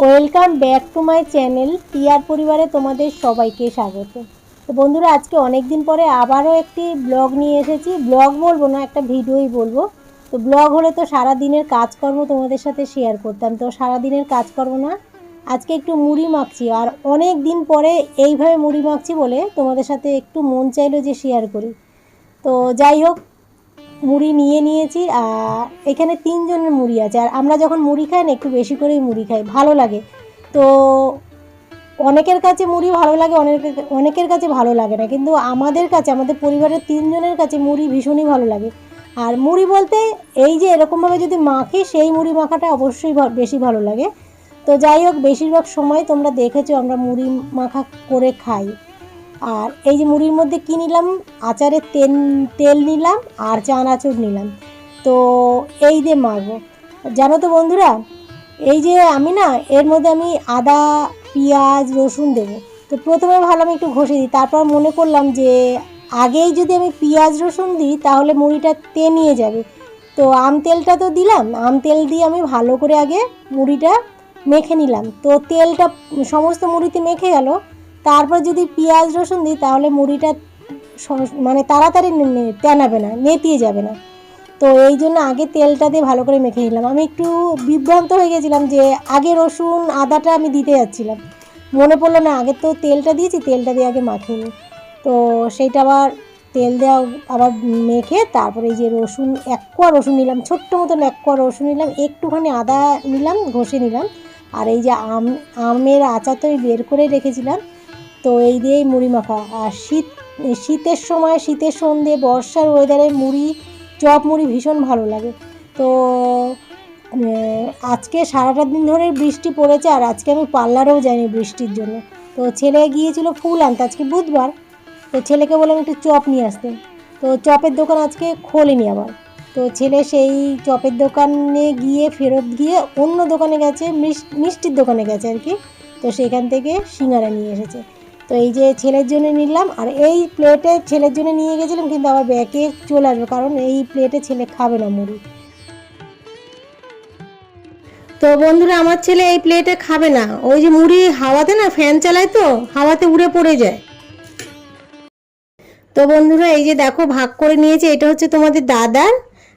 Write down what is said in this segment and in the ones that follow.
Welcome back to my channel টিয়ার পরিবারে তোমাদের সবাইকে স্বাগত। তো বন্ধুরা, আজকে অনেক দিন পরে আবারও একটি ব্লগ নিয়ে এসেছি। ব্লগ বলব না, একটা ভিডিওই বলব। তো ব্লগ হলে তো সারা দিনের কাজকর্ম তোমাদের সাথে শেয়ার করতাম। তো সারা দিনের কাজকর্ম না, আজকে একটু মুড়ি মাখছি। আর অনেক দিন পরে এইভাবে মুড়ি মাখছি বলে তোমাদের সাথে একটু মন চাইলো যে শেয়ার করি। তো যাই হোক মুড়ি নিয়ে নিয়েছি আর এখানে তিনজনের মুড়ি আছে। আর আমরা যখন মুড়ি খাই না, একটু বেশি করেই মুড়ি খাই, ভালো লাগে। তো অনেকের কাছে মুড়ি ভালো লাগে, অনেকের অনেকের কাছে ভালো লাগে না। কিন্তু আমাদের কাছে, আমাদের পরিবারের তিনজনের কাছে মুড়ি ভীষণই ভালো লাগে। আর মুড়ি বলতে এই যে এরকমভাবে যদি মাখি, সেই মুড়ি মাখাটা অবশ্যই বেশি ভালো লাগে। তো যাই হোক, বেশিরভাগ সময় তোমরা দেখেছ আমরা মুড়ি মাখা করে খাই। আর এই যে মুড়ির মধ্যে কী নিলাম? আচারের তেল তেল নিলাম আর চানাচুর নিলাম। তো এই দিয়ে মাখবো জানো তো বন্ধুরা, এই যে আমি না, এর মধ্যে আমি আদা, পেঁয়াজ, রসুন দেবো। তো প্রথমে ভালো আমি একটু ঘষে দিই, তারপর মনে করলাম যে আগেই যদি আমি পেঁয়াজ, রসুন দিই, তাহলে মুড়িটা তেনিয়ে যাবে। তো আম তেলটা তো দিলাম, আম তেল দিয়ে আমি ভালো করে আগে মুড়িটা মেখে নিলাম। তো তেলটা, সমস্ত মুড়িতে মেখে গেল তারপর যদি পেঁয়াজ রসুন দিই, তাহলে মুড়িটা মানে তাড়াতাড়ি তেনাবে না নেতিয়ে যাবে না। তো এই জন্য আগে তেলটা দিয়ে ভালো করে মেখে নিলাম। আমি একটু বিভ্রান্ত হয়ে গেছিলাম যে আগে রসুন, আদাটা আমি দিতে যাচ্ছিলাম। মনে পড়ল না, আগে তো তেলটা দিয়েছি, তেলটা দিয়ে আগে মাখিয়ে নিই। তো সেইটা আবার তেল দেওয়া, আবার মেখে তারপরে এই যে রসুন, এক কোয়া রসুন নিলাম, ছোট্ট মতন এক কোয়া রসুন নিলাম, একটুখানি আদা নিলাম, ঘষে নিলাম। আর এই যে আম, আমের আচার তো আমি বের করে রেখেছিলাম তো এই দিয়েই মুড়ি মাখা। আর শীত, শীতের সময় শীতের সন্ধে বর্ষার ওয়েদারে মুড়ি, চপ মুড়ি ভীষণ ভালো লাগে। তো আজকে সারাটা দিন ধরে বৃষ্টি পড়েছে আর আজকে আমি পার্লারেও যাইনি বৃষ্টির জন্য। তো ছেলে গিয়েছিল ফুল আনতে আজকে বুধবার। তো ছেলেকে বললাম একটু চপ নিয়ে আসতে। তো চপের দোকান আজকে খোলেনি আবার। তো ছেলে সেই চপের দোকানে গিয়ে ফেরত গিয়ে অন্য দোকানে গেছে মিষ্টির দোকানে গেছে আর কি। তো সেখান থেকে সিঙ্গারা নিয়ে এসেছে। তো এই যে ছেলের জন্য নিলাম, আর এই প্লেটে ছেলের জন্য নিয়ে গেছিলাম, কিন্তু আবার ব্যাকে চলে আসবে, কারণ এই প্লেটে ছেলে খাবে না মুড়ি। তো বন্ধুরা, আমার ছেলে এই প্লেটে খাবে না। ওই যে মুড়ি হাওয়াতে না ফ্যান চালায় তো, হাওয়াতে উড়ে পড়ে যায়। তো বন্ধুরা, এই যে দেখো, ভাগ করে নিয়েছে, এটা হচ্ছে তোমাদের দাদার,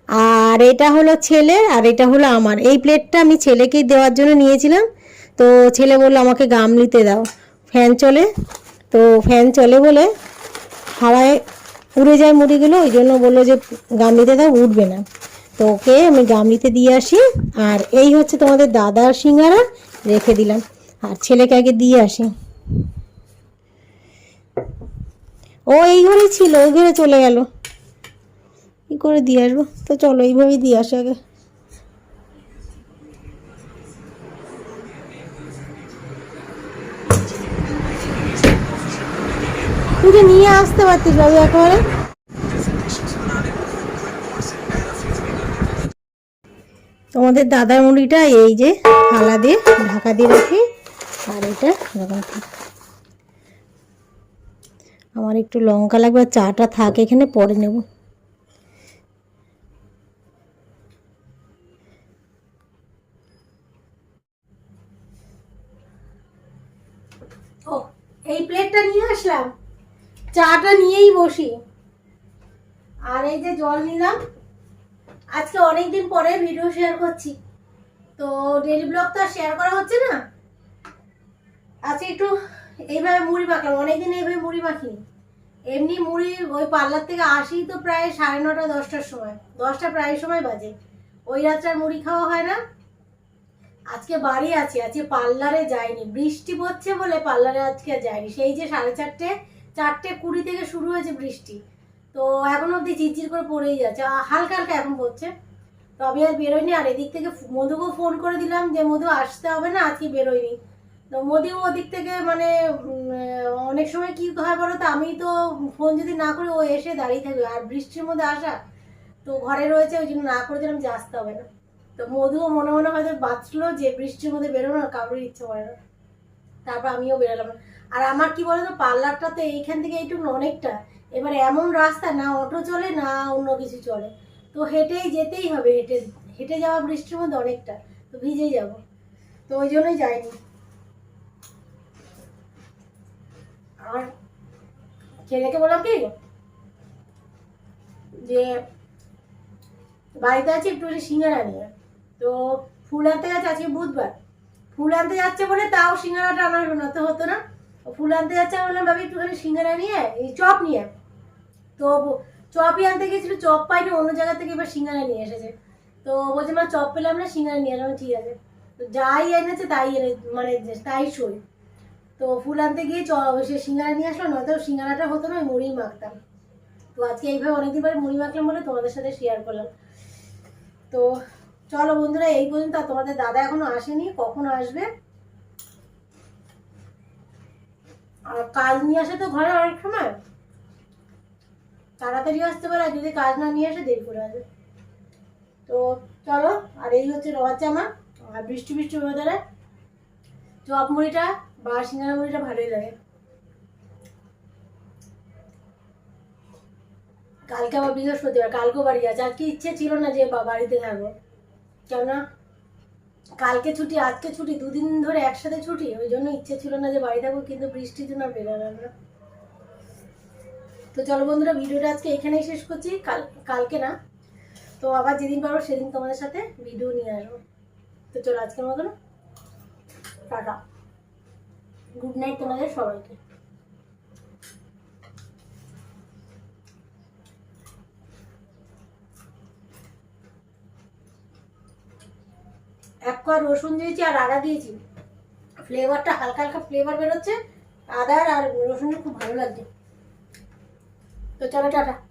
আর এটা হলো ছেলের, আর এটা হলো আমার। এই প্লেটটা আমি ছেলেকেই দেওয়ার জন্য নিয়েছিলাম। তো ছেলে বলল, আমাকে গামলিতে দাও। ফ্যান চলে। তো ফ্যান চলে বলে হাওয়ায় উড়ে যায় মুড়িগুলো, ওই জন্য বলল যে গামলিতে দাও উঠবে না। তো ওকে আমি গামলিতে দিয়ে আসি, আর এই হচ্ছে তোমাদের দাদার সিঙ্গারা, রেখে দিলাম। আর ছেলেকে আগে দিয়ে আসি। ও এই ঘরেই ছিল, ওই ঘরে চলে গেল। কি করে দিয়ে আসব? তো চলো, এইভাবেই দিয়ে আসি আগে। তুই নিয়ে আসতে পারতিস বাবু একেবারে? তোমাদের দাদার মুড়িটা এই যে থালা দিয়ে ঢাকা দিয়ে রাখি আর এটা এরকম আমার একটু লঙ্কা লাগবে আর চাটা থাকে, এখানে পরে নেব। এই প্লেটটা নিয়ে আসলাম? চাটা নিয়েই বসি। আর এই যে জল নিলাম। আজকে অনেক দিন পরে ভিডিও শেয়ার করছি। তো ডেলি ব্লগ তো আর শেয়ার করা হচ্ছে না। আজকে একটু এইভাবে মুড়ি মাখলাম। অনেকদিন এইভাবে মুড়ি মাখিনি। এমনি মুড়ি ওই পার্লার থেকে আসি তো প্রায় সাড়ে নটা, দশটার সময়। দশটা প্রায় সময় বাজে। ওই রাত্রে মুড়ি খাওয়া হয় না। আজকে বাড়ি আছি। আজকে পার্লারে যাইনি। বৃষ্টি পড়ছে বলে পার্লারে আজকে যাইনি। সেই যে সাড়ে চারটে চারটে কুড়ি থেকে শুরু হয়েছে বৃষ্টি। তো এখন অবধি ঝিরঝির করে পড়েই যাচ্ছে। হালকা হালকা এখন পড়ছে। তো আমি আর বেরোয়নি আর এদিক থেকে মধুকেও ফোন করে দিলাম যে, মধু, আসতে হবে না? আজকে বেরোয়নি তো মধু ওদিক থেকে মানে অনেক সময় কি হয় বলো তো, আমি তো ফোন যদি না করি, ও এসে দাঁড়িয়ে থাকবে। আর বৃষ্টির মধ্যে আসা, তো ঘরে রয়েছে, ওই জন্য না করে দিলাম, যে আসতে হবে না। তো মধুও মনে মনে হয়তো বাঁচলো যে, বৃষ্টির মধ্যে বেরোনো কারোর ইচ্ছে করে না। তারপর আমিও বেরোলাম। আর আমার কি বলতো, পার্লারটা তো এইখান থেকে এইটুকু অনেকটা। এবার এমন রাস্তা, না অটো চলে, না অন্য কিছু চলে। তো হেঁটেই যেতেই হবে, হেঁটে হেঁটে যাওয়া বৃষ্টির মধ্যে অনেকটা। তো ভিজে যাব। তো ওই জন্যই যাইনি। আর ছেলেকে বললাম কি যে বাড়িতে আছে একটু সিঙ্গারা নিয়ে। তো ফুল আনতে যাচ্ছে আজকে বুধবার। ফুল আনতে যাচ্ছে বলে তাও সিঙ্গারাটা আনা হলো না, তো হতো না। ফুল আনতে যাচ্ছে, আমি বললাম, ভাবি, একটুখানি সিঙ্গারা নিয়ে, এই চপ নিয়ে। তো চপই আনতে গেছিল চপ পাইনি, অন্য জায়গা থেকে এবার সিঙ্গারা নিয়ে এসেছে। তো বলছে, মা, চপ পেলাম না, সিঙ্গারা নিয়ে এলাম ঠিক আছে। তো যাই এনেছে, তাই এনে মানে তাই সই। তো ফুল আনতে গিয়ে চ সে সিঙ্গারা নিয়ে আসলো, নয়তো সিঙ্গারাটা হতো না মুড়ি মাখতাম। তো আজকে এইভাবে অনেকদিন পরে মুড়ি মাখলাম বলে তোমাদের সাথে শেয়ার করলাম। তো চলো বন্ধুরা, এই পর্যন্ত তোমাদের দাদা এখনও আসেনি, কখন আসবে? আর কাজ নিয়ে আসে তো ঘরে অনেক সময়। তাড়াতাড়ি আসতে পারে, আর যদি কাজ না নিয়ে আসে, দেরি করে আসবে। তো চলো, আর এই হচ্ছে রথ জামা, আর বৃষ্টি বৃষ্টি ওয়েদারে চপ মুড়িটা বা সিঙ্গারা মুড়িটা ভালোই লাগে। কালকে আবার বৃহস্পতিবার, কালকেও বাড়ি আছে আজকে ইচ্ছে ছিল না যে বাড়িতে থাকব। কেননা কালকে ছুটি, আজকে ছুটি, দুদিন ধরে একসাথে ছুটি, ওই জন্য ইচ্ছে ছিল না যে বাড়ি থাকব কিন্তু বৃষ্টির জন্য বেরোলাম না তো চলো বন্ধুরা, ভিডিওটা আজকে এখানেই শেষ করছি। কাল, কালকে না। তো আবার যেদিন পারব সেদিন তোমাদের সাথে ভিডিও নিয়ে আসব। তো চলো আজকের মতন, টাটা। গুড নাইট তোমাদের সবাইকে। এক কোয়া রসুন দিয়েছি আর আদা দিয়েছি। ফ্লেভারটা হালকা হালকা ফ্লেভার বেরোচ্ছে, আদার আর রসুনের খুব ভালো লাগছে। তো চলো টাটা।